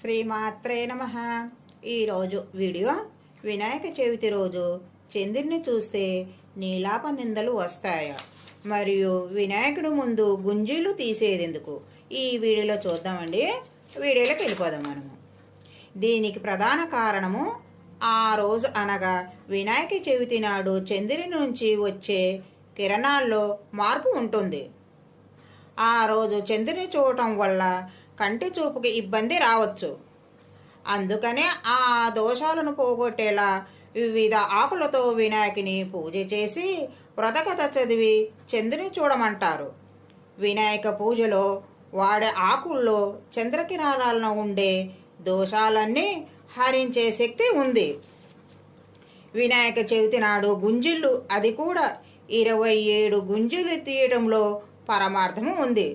శ్రీమాత్రే నమ. ఈరోజు వీడియో వినాయక చవితి రోజు చంద్రుని చూస్తే నీలాప నిందలు వస్తాయా? మరియు వినాయకుడు ముందు గుంజీలు తీసేదెందుకు? ఈ వీడియోలో చూద్దామండి. వీడియోలోకి వెళ్ళిపోదాం మనము. దీనికి ప్రధాన కారణము ఆ రోజు అనగా వినాయక చవితి నాడు చంద్రుని నుంచి వచ్చే కిరణాల్లో మార్పు ఉంటుంది. ఆ రోజు చంద్రుని చూడటం వల్ల కంటి చూపుకి ఇబ్బంది రావచ్చు. అందుకనే ఆ దోషాలను పోగొట్టేలా వివిధ ఆకులతో వినాయకుని పూజ చేసి వ్రతకథ చదివి చంద్రుని చూడమంటారు. వినాయక పూజలో వాడే ఆకుల్లో చంద్రకిరణాలను ఉండే దోషాలన్నీ హరించే శక్తి ఉంది. వినాయక చవితి నాడు గుంజిళ్ళు అది కూడా ఇరవై ఏడు గుంజులు తీయడంలో పరమార్థము ఉంది.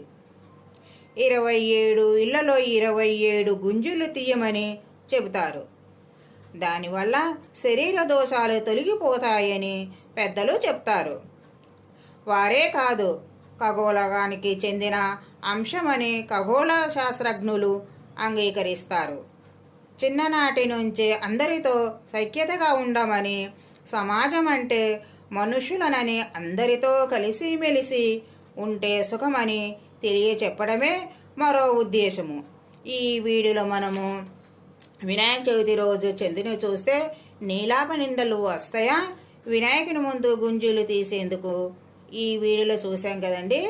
ఇరవై ఏడు ఇళ్ళలో ఇరవై ఏడు గుంజులు తీయమని చెబుతారు. దానివల్ల శరీర దోషాలు తొలగిపోతాయని పెద్దలు చెప్తారు. వారే కాదు ఖగోళగానికి చెందిన అంశమని ఖగోళ శాస్త్రజ్ఞులు అంగీకరిస్తారు. చిన్ననాటి నుంచే అందరితో సఖ్యతగా ఉండమని సమాజం అంటే మనుషులనని అందరితో కలిసిమెలిసి ఉంటే సుఖమని తెలియచెప్పడమే మరో ఉద్దేశము. ఈ వీడియోలో మనము వినాయక చవితి రోజు చంద్రుని చూస్తే నీలాప నిండలు వస్తాయా? వినాయకుని ముందు గుంజులు తీసేందుకు ఈ వీడియోలో చూసాం కదండి.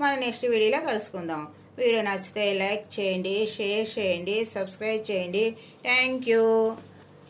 మన నెక్స్ట్ వీడియోలో కలుసుకుందాం. వీడియో నచ్చితే లైక్ చేయండి షేర్ చేయండి సబ్స్క్రైబ్ చేయండి. Thank you.